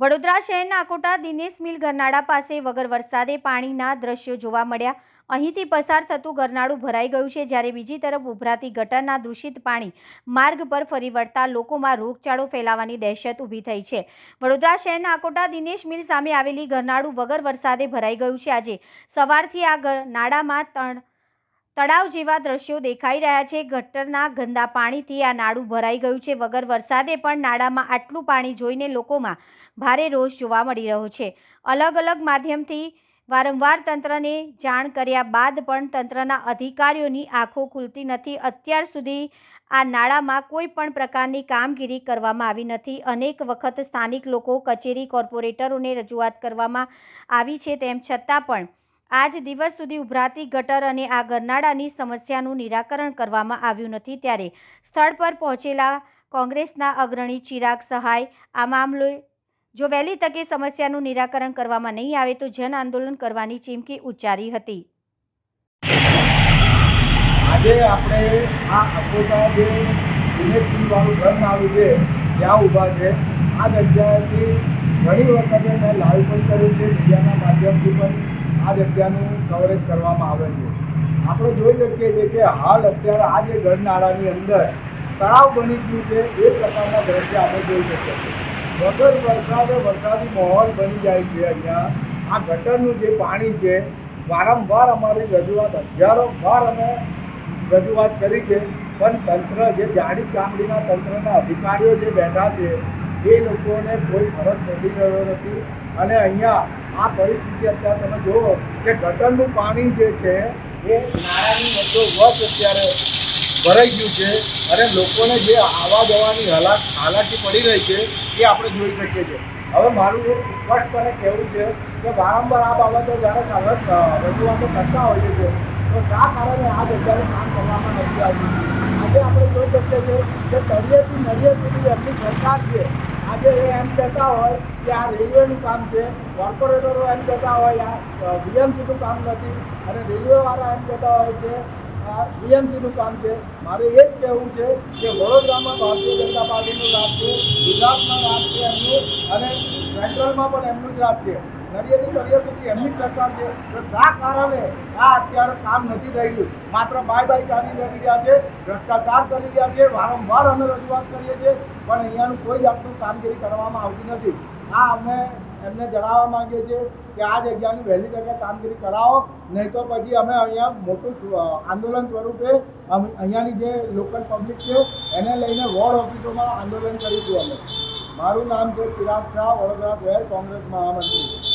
વડોદરા શહેરના અકોટા દિનેશ મિલ ગરનાળા પાસે વગર વરસાદે પાણીના દ્રશ્યો જોવા મળ્યા. અહીંથી પસાર થતું ગરનાળું ભરાઈ ગયું છે, જ્યારે બીજી તરફ ઉભરાતી ગટરના દૂષિત પાણી માર્ગ પર ફરી વળતા લોકોમાં રોગચાળો ફેલાવાની દહેશત ઊભી થઈ છે. વડોદરા શહેરના આકોટા દિનેશ મિલ સામે આવેલી ગરનાળું વગર વરસાદે ભરાઈ ગયું છે. આજે સવારથી આ નાળામાં તણ તળાવ જેવા દ્રશ્યો દેખાઈ રહ્યા છે. ગટરના ગંદા પાણીથી આ નાળું ભરાઈ ગયું છે. વગર વરસાદે પણ નાળામાં આટલું પાણી જોઈને લોકોમાં ભારે રોષ જોવા મળી રહ્યો છે. અલગ અલગ માધ્યમથી વારંવાર તંત્રને જાણ કર્યા બાદ પણ તંત્રના અધિકારીઓની આંખો ખુલતી નથી. અત્યાર સુધી આ નાળામાં કોઈ પણ પ્રકારની કામગીરી કરવામાં આવી નથી. અનેક વખત સ્થાનિક લોકો, કચેરી કોર્પોરેટરોને રજૂઆત કરવામાં આવી છે તેમ છતાં પણ આજ દિવસ સુધી ઉભરાતી ગટર અને આ ગરનાળાની સમસ્યાનું નિરાકરણ કરવામાં આવ્યું નથી ત્યારે સ્થળ પર પહોંચેલા કોંગ્રેસના અગ્રણી ચિરાગ સહાય, આ મામલે જો વહેલી તકે સમસ્યાનું નિરાકરણ કરવામાં નહીં આવે તો જન આંદોલન કરવાની ચીમકી ઉચ્ચારી હતી. આજે આપણે આ જે ત્યાં ઊભા છે. આ જગ્યાએથી ઘણી વખતે મેં લાઈવ કર્યું છે મીડિયાના માધ્યમથી પણ આ જગ્યાનું કવરેજ કરવામાં આવે છે. આપણે જોઈ શકીએ છીએ કે હાલ અત્યારે આ જે ગઢનાળાની અંદર તળાવ બની ગયું છે, એ પ્રકારના દ્રશ્ય આપણે જોઈ શકીએ છીએ. વગર વરસાદે વરસાદી માહોલ બની જાય છે અહીંયા. આ ગટરનું જે પાણી છે, વારંવાર અમારી રજૂઆત, હજારો વાર અમે રજૂઆત કરી છે, પણ તંત્ર, જે જાડી ચામડીના તંત્રના અધિકારીઓ જે બેઠા છે, એ લોકોને કોઈ ફરજ પડી રહ્યો નથી. અને અહીંયા આ પરિસ્થિતિ અત્યારે તમે જુઓ કે ગટરનું પાણી જે છે એ નાળાની વચ્ચોવચ અત્યારે ભરાઈ ગયું છે અને લોકોને જે આવવા જવાની હાલાક, હાલાકી પડી રહી છે એ આપણે જોઈ શકીએ છીએ. હવે મારું એક સ્પષ્ટપણે કહેવું છે કે વારંવાર આ બાબતો જ્યારે રજૂઆતો કરતા હોઈએ છીએ, તો શા કારણે આ જગ્યાએ કામ કરવામાં નથી આવ્યું? આજે આપણે જોઈ શકીએ છીએ કે તળિયેથી નળિયે સુધી એમની સરકાર છે. આજે એ એમ કહેતા હોય કે આ રેલવેનું કામ છે કોર્પોરેટરો એમ કહેતા હોય આ બીએમસીનું કામ નથી અને રેલવેવાળા એમ કહેતા હોય કે આ બીએમસીનું કામ છે. મારે એ જ કહેવું છે કે વડોદરામાં ભારતીય જનતા પાર્ટીનું રાજ છે ગુજરાતમાં રાજ છે એમનું અને સેન્ટ્રલમાં પણ એમનું જ રાજ છે. નડિયાદી તળિયે સુધી એમની સરકાર છે. તો શા કારણે આ અત્યારે કામ નથી થઈ માત્ર બાય બાય ચાલી રહ્યા છે, ભ્રષ્ટાચાર કરી રહ્યા છે, વારંવાર અમે રજૂઆત કરીએ છીએ, પણ અહીંયાનું કોઈ જાતનું કામગીરી કરવામાં આવતી નથી. આ અમે એમને જણાવવા માંગીએ છીએ કે આ જગ્યાની વહેલી તકે કામગીરી કરાવો, નહીં તો પછી અમે અહીંયા મોટું આંદોલન સ્વરૂપે અહીંયાની જે લોકલ પબ્લિક છે, એને લઈને વોર્ડ ઓફિસોમાં આંદોલન કરીશું અમે. મારું નામ છે ચિરાગ શાહ, વડોદરા શહેર કોંગ્રેસ મહામંત્રી.